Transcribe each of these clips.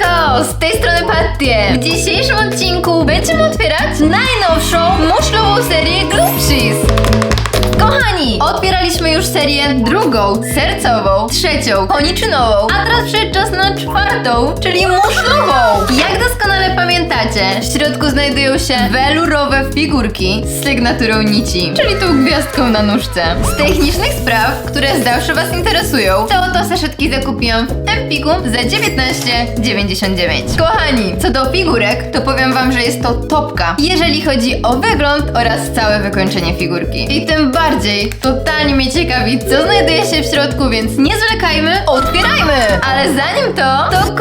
Siemaneczko! Z tej strony Pattie! W dzisiejszym odcinku będziemy otwierać najnowszą muszlową serię Gloop Cheese. Kochani, otwieraliśmy już serię drugą, sercową, trzecią, koniczynową, a teraz przyszedł czas na czwartą, czyli muszlową. Jak doskonale pamiętacie, w środku znajdują się welurowe figurki z sygnaturą nici, czyli tą gwiazdką na nóżce. Z technicznych spraw, które zawsze Was interesują, to oto saszetki zakupiłam w Empiku za 19,99. Kochani, co do figurek, to powiem Wam, że jest to topka, jeżeli chodzi o wygląd oraz całe wykończenie figurki. I tym bardziej totalnie mnie ciekawi, co znajduje się w środku, więc nie zwlekajmy, otwierajmy! Ale zanim to, to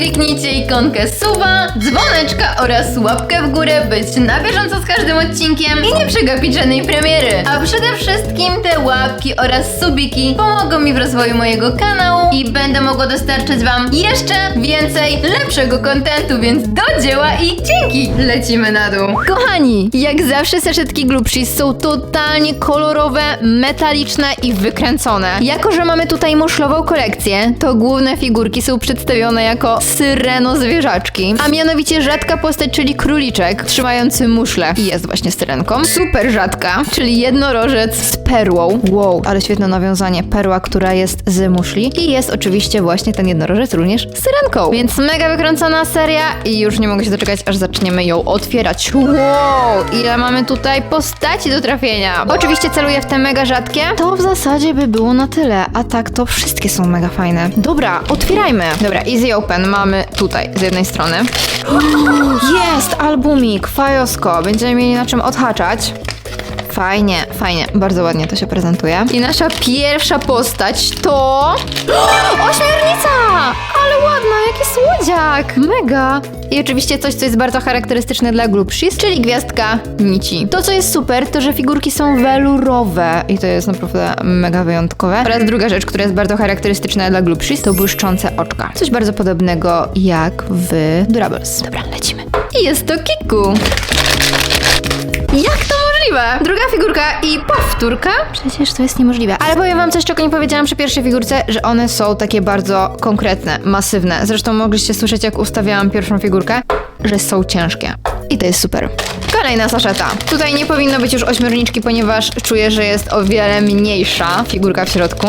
kliknijcie ikonkę suba, dzwoneczka oraz łapkę w górę, być na bieżąco z każdym odcinkiem i nie przegapić żadnej premiery. A przede wszystkim te łapki oraz subiki pomogą mi w rozwoju mojego kanału i będę mogła dostarczać Wam jeszcze więcej lepszego kontentu, więc do dzieła i dzięki! Lecimy na dół. Kochani, jak zawsze saszetki Glupshis są totalnie kolorowe, metaliczne i wykręcone. Jako, że mamy tutaj muszlową kolekcję, to główne figurki są przedstawione jako syreno zwierzaczki, a mianowicie rzadka postać, czyli króliczek trzymający muszlę i jest właśnie syrenką. Super rzadka, czyli jednorożec z perłą. Wow, ale świetne nawiązanie. Perła, która jest z muszli i jest oczywiście właśnie ten jednorożec również syrenką. Więc mega wykręcona seria i już nie mogę się doczekać, aż zaczniemy ją otwierać. Wow, ile mamy tutaj postaci do trafienia. Oczywiście celuję w te mega rzadkie. To w zasadzie by było na tyle, a tak to wszystkie są mega fajne. Dobra, otwierajmy. Dobra, easy open mamy tutaj z jednej strony. Jest albumik, fajosko. Będziemy mieli na czym odhaczać. Fajnie, fajnie, bardzo ładnie to się prezentuje. I nasza pierwsza postać to. Ośmiornica! Ale ładna, jaki słodziak! Mega! I oczywiście coś, co jest bardzo charakterystyczne dla Gloopshis, czyli gwiazdka nici. To, co jest super, to że figurki są welurowe i to jest naprawdę mega wyjątkowe. Oraz druga rzecz, która jest bardzo charakterystyczna dla Gloopshis, to błyszczące oczka. Coś bardzo podobnego jak w Durables. Dobra, lecimy. I jest to Kiku. Jak to możliwe? Druga figurka i powtórka? Przecież to jest niemożliwe. Ale powiem wam coś, czego nie powiedziałam przy pierwszej figurce, że one są takie bardzo konkretne, masywne. Zresztą mogliście słyszeć, jak ustawiałam pierwszą figurkę, że są ciężkie. I to jest super. Kolejna saszeta. Tutaj nie powinno być już ośmiorniczki, ponieważ czuję, że jest o wiele mniejsza figurka w środku.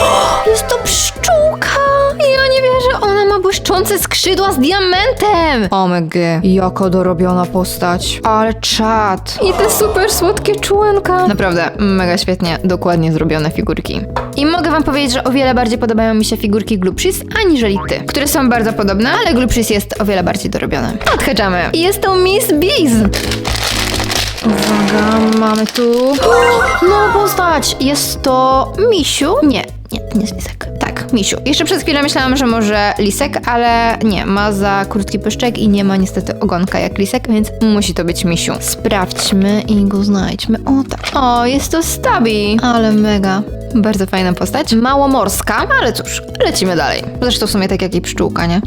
Jest to pszczółka! Ja nie wierzę, ona ma błyszczące skrzydła z diamentem! Omg, jaka dorobiona postać. Ale czad. I te super słodkie czułenka. Naprawdę, mega świetnie, dokładnie zrobione figurki. I mogę wam powiedzieć, że o wiele bardziej podobają mi się figurki Gloopshis, aniżeli ty, które są bardzo podobne, ale Gloopshis jest o wiele bardziej dorobione. Odhaczamy. I jest to Miss Biz. Uwaga, mamy tu... No postać! Jest to Misiu? Nie, nie, nie jest Lisek. Tak, Misiu. Jeszcze przez chwilę myślałam, że może Lisek, ale nie, ma za krótki pyszczek i nie ma niestety ogonka jak Lisek, więc musi to być Misiu. Sprawdźmy i go znajdźmy. O tak. O, jest to Stabi. Ale mega. Bardzo fajna postać. Mało morska, ale cóż, lecimy dalej. Zresztą w sumie tak jak i pszczółka, nie?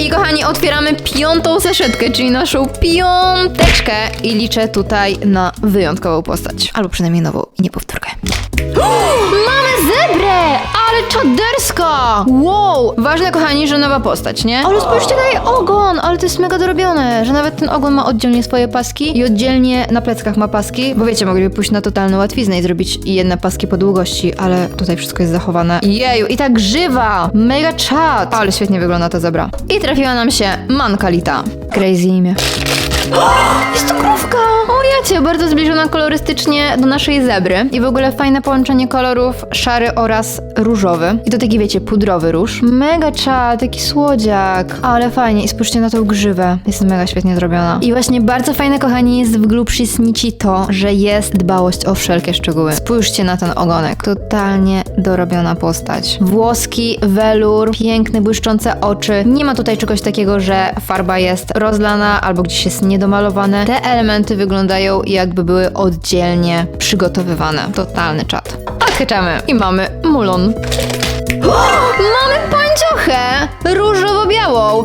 I kochani, otwieramy piątą seszetkę, czyli naszą piąteczkę i liczę tutaj na wyjątkową postać. Albo przynajmniej nową i nie powtórkę. Mamy zebrę! Ale czaderska! Wow! Ważne, kochani, że nowa postać, nie? Ale spójrzcie na jej ogon! Ale to jest mega dorobione, że nawet ten ogon ma oddzielnie swoje paski i oddzielnie na pleckach ma paski, bo wiecie, mogliby pójść na totalną łatwiznę i zrobić jedne paski po długości, ale tutaj wszystko jest zachowane. Jeju, i tak żywa! Mega czad! Ale świetnie wygląda ta zebra. I trafiła nam się Mankalita. Crazy imię. Jest to krówka! O jacie, bardzo zbliżona kolorystycznie do naszej zebry. I w ogóle fajne połączenie kolorów szary oraz różowy. I to taki, wiecie, pudrowy róż. Mega czad, taki słodziak. Ale fajnie. I spójrzcie na tą grzywę. Jest mega świetnie zrobiona. I właśnie bardzo fajne, kochani, jest w Glupshis Nici to, że jest dbałość o wszelkie szczegóły. Spójrzcie na ten ogonek. Totalnie dorobiona postać. Włoski, welur, piękne, błyszczące oczy. Nie ma tutaj czegoś takiego, że farba jest rozlana albo gdzieś jest niedomalowane. Te elementy wyglądają jakby były oddzielnie przygotowywane. Totalny czat. Odhaczamy i mamy mulon. Mamy pańciochę!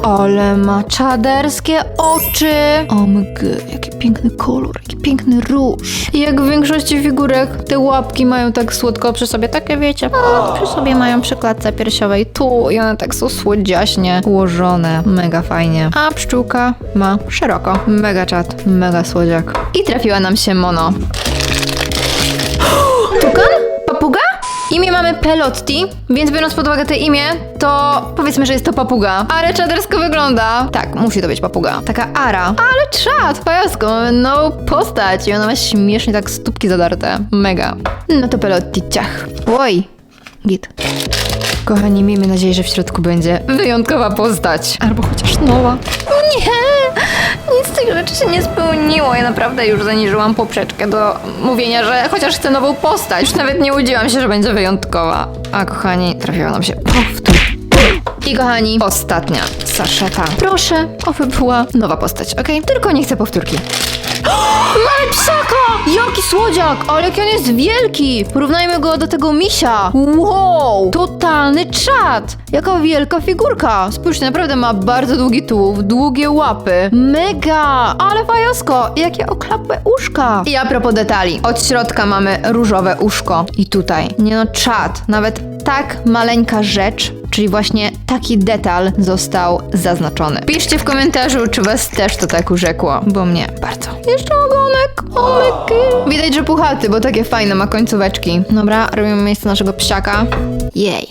Ale ma czaderskie oczy. OMG, jaki piękny kolor, jaki piękny róż. I jak w większości figurek, te łapki mają tak słodko przy sobie, takie wiecie, przy sobie mają przy klatce piersiowej tu i one tak są słodziaśnie ułożone. Mega fajnie. A pszczółka ma szeroko. Mega czad, mega słodziak. I trafiła nam się mono. Imię mamy Pelotti, więc biorąc pod uwagę te imię, to powiedzmy, że jest to papuga. Ale czadersko wygląda. Tak, musi to być papuga. Taka ara. Ale czad, pajasko, mamy nową postać i ona ma śmiesznie tak stópki zadarte. Mega. No to Pelotti, ciach. Oj, git. Kochani, miejmy nadzieję, że w środku będzie wyjątkowa postać. Albo chociaż nowa. Nie! Nic z tych rzeczy się nie spełniło. Ja naprawdę już zaniżyłam poprzeczkę do mówienia, że chociaż chcę nową postać. Już nawet nie łudziłam się, że będzie wyjątkowa. A kochani, trafiła nam się powtór. I kochani, ostatnia saszeta. Proszę, oby była nowa postać, ok? Tylko nie chcę powtórki. Mamy psaka! Jaki słodziak! Ale jaki on jest wielki! Porównajmy go do tego misia. Wow! Totalny czad! Jaka wielka figurka! Spójrzcie, naprawdę ma bardzo długi tułów, długie łapy. Mega! Ale fajosko! Jakie oklapłe uszka! I a propos detali. Od środka mamy różowe uszko. I tutaj. Nie no, czad. Nawet tak maleńka rzecz, czyli właśnie taki detal został zaznaczony. Piszcie w komentarzu, czy was też to tak urzekło, bo mnie bardzo. Jeszcze ogonek, omyky. Widać, że puchaty, bo takie fajne ma końcóweczki. Dobra, robimy miejsce naszego psiaka. Jej.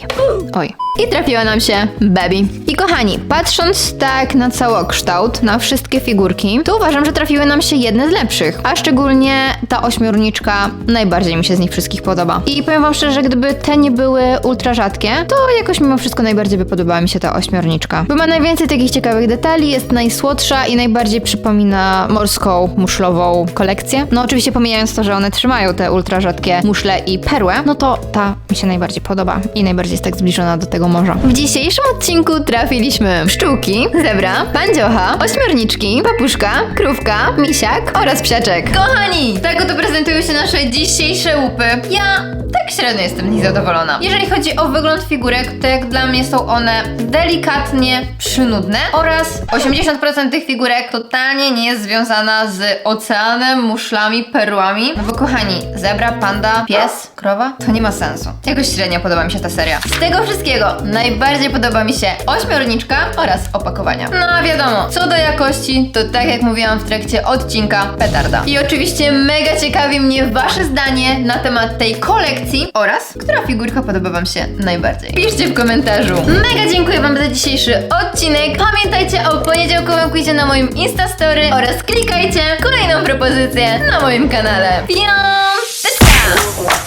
Oj. I trafiła nam się Baby. Kochani, patrząc tak na całokształt, na wszystkie figurki, to uważam, że trafiły nam się jedne z lepszych. A szczególnie ta ośmiorniczka najbardziej mi się z nich wszystkich podoba. I powiem wam szczerze, gdyby te nie były ultra rzadkie, to jakoś mimo wszystko najbardziej by podobała mi się ta ośmiorniczka. Bo ma najwięcej takich ciekawych detali, jest najsłodsza i najbardziej przypomina morską, muszlową kolekcję. No oczywiście pomijając to, że one trzymają te ultra rzadkie muszle i perłę, no to ta mi się najbardziej podoba i najbardziej jest tak zbliżona do tego morza. W dzisiejszym odcinku trafiliśmy pszczółki, zebra, pandziocha, ośmiorniczki, papuszka, krówka, misiak oraz psiaczek. Kochani, tak oto prezentują się nasze dzisiejsze łupy. Ja tak średnio jestem z nich zadowolona. Jeżeli chodzi o wygląd figurek, to jak dla mnie są one delikatnie przynudne oraz 80% tych figurek totalnie nie jest związana z oceanem, muszlami, perłami. No bo kochani, zebra, panda, pies, krowa, to nie ma sensu. Jakoś średnio podoba mi się ta seria. Z tego wszystkiego najbardziej podoba mi się ośmiorniczka oraz opakowania. No a wiadomo, co do jakości, to tak jak mówiłam w trakcie odcinka, petarda. I oczywiście mega ciekawi mnie wasze zdanie na temat tej kolekcji oraz która figurka podoba wam się najbardziej. Piszcie w komentarzu. Mega dziękuję wam za dzisiejszy odcinek. Pamiętajcie o poniedziałkowym quizie na moim Instastory oraz klikajcie kolejną propozycję na moim kanale. Piam!